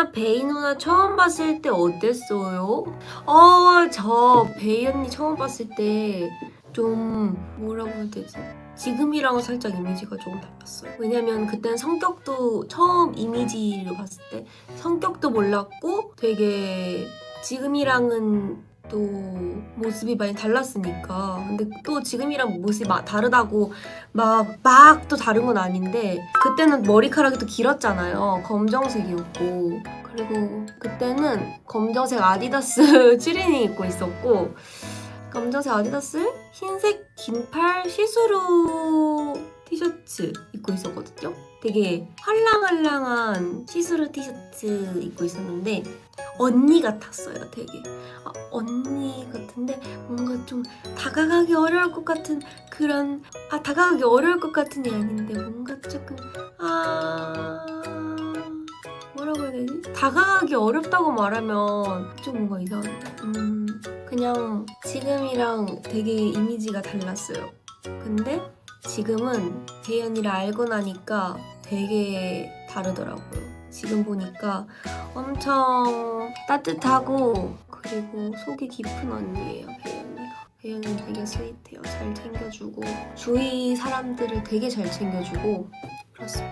누나 베이 누나 처음 봤을 때 어땠어요? 어, 저 베이 언니 처음 봤을 때 좀 뭐라고 해야 되지? 지금이랑은 살짝 이미지가 조금 달랐어요. 왜냐면 그땐 성격도 처음 이미지를 봤을 때 성격도 몰랐고 되게 지금이랑은 또 모습이 많이 달랐으니까. 근데 또 지금이랑 모습이 막 다르다고 막 막 또 다른 건 아닌데 그때는 머리카락이 또 길었잖아요. 검정색이었고. 그리고 그때는 검정색 아디다스 추리닝 입고 있었고 검정색 아디다스 흰색 긴팔 시스루 티셔츠 입고 있었거든요. 되게 활랑활랑한 시스루 티셔츠 입고 있었는데 언니 같았어요 되게. 아, 언니 같은데 뭔가 좀 다가가기 어려울 것 같은 그런 아 다가가기 어려울 것 같은 게 아닌데 뭔가 조금 아 뭐라고 해야 되지? 다가가기 어렵다고 말하면 좀 뭔가 이상한데 음 그냥 지금이랑 되게 이미지가 달랐어요. 근데 지금은 재현이를 알고 나니까 되게 다르더라고요. 지금 보니까 엄청 따뜻하고 그리고 속이 깊은 언니예요 배현이가. 배현이 되게 스윗해요. 잘 챙겨주고 주위 사람들을 되게 잘 챙겨주고 그렇습니다